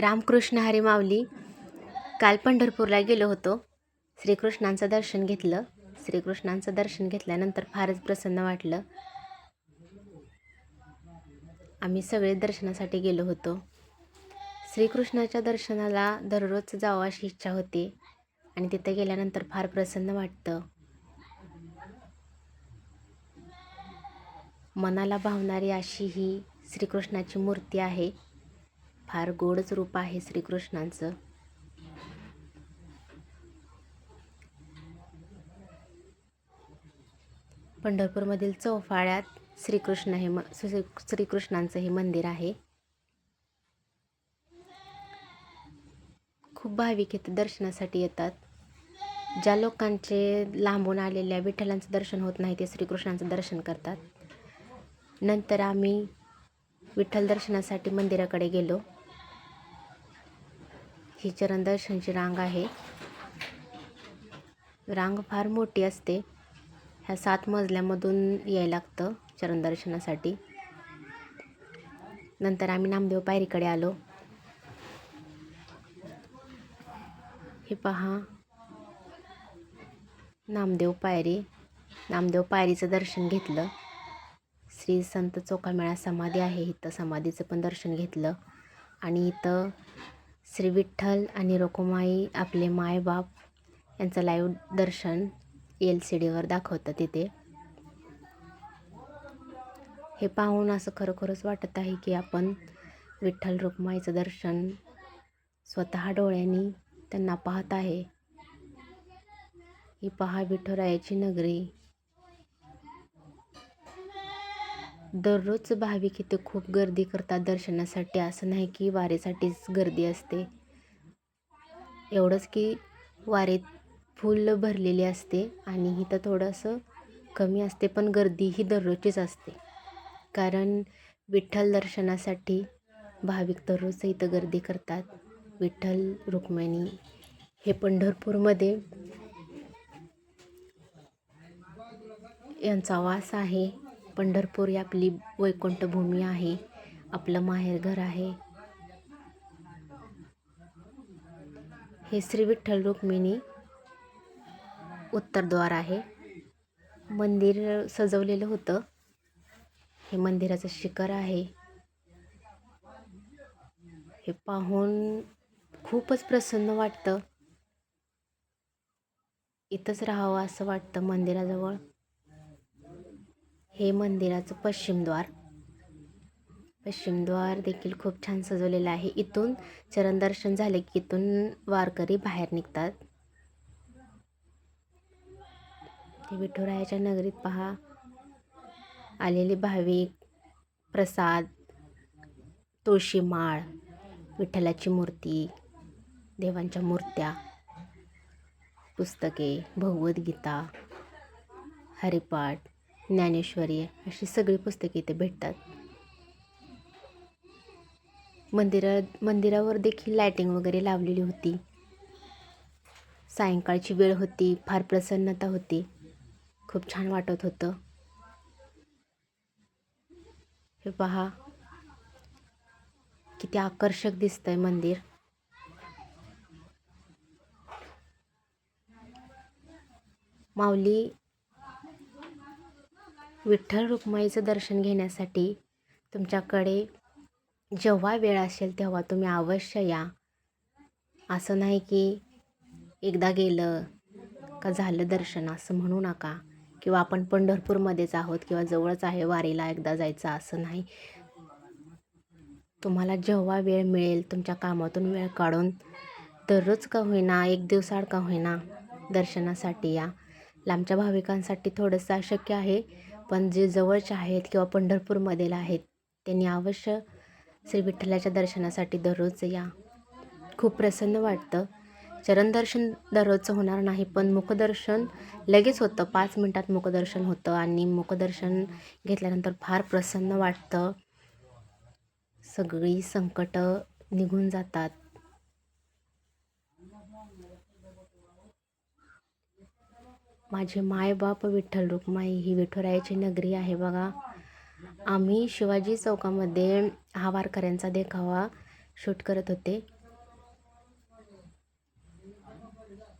रामकृष्ण हरी माऊली काल पंढरपूरला गेलो होतो. श्रीकृष्णांचं दर्शन घेतलं. श्रीकृष्णांचं दर्शन घेतल्यानंतर फारच प्रसन्न वाटलं. आम्ही सगळे दर्शनासाठी गेलो होतो. श्रीकृष्णाच्या दर्शनाला दररोज जावं अशी इच्छा होती आणि तिथं गेल्यानंतर फार प्रसन्न वाटतं. मनाला भावणारी अशी ही श्रीकृष्णाची मूर्ती आहे. फार गोडच रूप आहे श्रीकृष्णांचं. पंढरपूरमधील चौफाळ्यात श्रीकृष्ण हे म श्री श्रीकृष्णांचं हे मंदिर आहे. खूप भाविक इथं दर्शनासाठी येतात. ज्या लोकांचे लांबून आलेल्या विठ्ठलांचं दर्शन होत नाही ते श्रीकृष्णांचं दर्शन करतात. नंतर आम्ही विठ्ठल दर्शनासाठी मंदिराकडे गेलो. ही चरण दर्शनची रांग आहे. रांग फार मोठी असते. ह्या सात मजल्यामधून यायला लागतं चरण दर्शनासाठी नंतर आम्ही नामदेव पायरीकडे आलो. हे पहा. नामदेव पायरी. नामदेव पायरीचं दर्शन घेतलं. श्री संत चोखामेळा समाधी आहे. इथं समाधीचं पण दर्शन घेतलं. आणि इथं श्री विठ्ठल आणि रोकोमाई आपले मायबाप यांचं लाईव्ह दर्शन एल सी डीवर दाखवतं तिथे. हे पाहून असं खरोखरच वाटत आहे की आपण विठ्ठल रुक्माईचं दर्शन स्वतः डोळ्यांनी त्यांना पाहत आहे. ही पहा विठुरायाची नगरी दररोज भाविक इथे खूप गर्दी करतात दर्शनासाठी. असं नाही की वारीसाठीच गर्दी असते. एवढंच की वारीत फुल भरलेली असते आणि इथं थोडंसं कमी असते पण गर्दी ही दररोजचीच असते. कारण विठ्ठल दर्शनासाठी भाविक दररोज इथं गर्दी करतात. विठ्ठल रुक्मिणी हे पंढरपूरमध्ये यांचा वास आहे. पंढरपूर ही आपली वैकुंठभूमी आहे. आपलं माहेरघर आहे. हे श्री विठ्ठल रुक्मिणी उत्तरद्वार आहे. मंदिर सजवलेलं होतं. हे मंदिराचं शिखर आहे. हे पाहून खूपच प्रसन्न वाटतं. इथंच राहावं असं वाटतं मंदिराजवळ. हे मंदिराचं पश्चिमद्वार पश्चिमद्वार देखील खूप छान सजवलेलं आहे. इथून चरण दर्शन झाले की इथून वारकरी बाहेर निघतात. ते विठुरायाच्या नगरीत पहा. आलेले भाविक प्रसाद तुळशी माळ विठ्ठलाची मूर्ती देवांच्या मूर्त्या पुस्तके भगवद्गीता हरिपाठ ज्ञानेश्वरी अशी सगळी पुस्तके इथे भेटतात. मंदिरा मंदिरावर देखील लायटिंग वगैरे लावलेली होती. सायंकाळची वेळ होती फार प्रसन्नता होती. खूप छान वाटत होतं. हे पहा. किती आकर्षक दिसतंय मंदिर. माऊली विठ्ठल रुक्माईचं दर्शन घेण्यासाठी तुमच्याकडे जेव्हा वेळ असेल तेव्हा तुम्ही अवश्य या. असं नाही की एकदा गेलं का झालं दर्शन असं म्हणू नका. किंवा आपण पंढरपूरमध्येच आहोत किंवा जवळच आहे वारीला एकदा जायचं असं नाही. तुम्हाला जेव्हा वेळ मिळेल तुमच्या कामातून वेळ काढून दररोज का होईना एक दिवसाआड का होईना दर्शनासाठी या. लांबच्या भाविकांसाठी थोडंसं अशक्य आहे. पण जे जवळचे आहेत किंवा पंढरपूरमधील आहेत त्यांनी अवश्य श्री विठ्ठलाच्या दर्शनासाठी दररोज या. खूप प्रसन्न वाटतं. चरणदर्शन दररोजचं होणार नाही पण मुखदर्शन लगेच होतं. पाच मिनटात मुखदर्शन होतं आणि मुखदर्शन घेतल्यानंतर फार प्रसन्न वाटतं. सगळी संकटं निघून जातात. माझे मायबाप विठ्ठल रुक्माई ही विठुरायाची नगरी आहे बघा. आम्ही शिवाजी चौकामध्ये हा वारकऱ्यांचा देखावा शूट करत होते.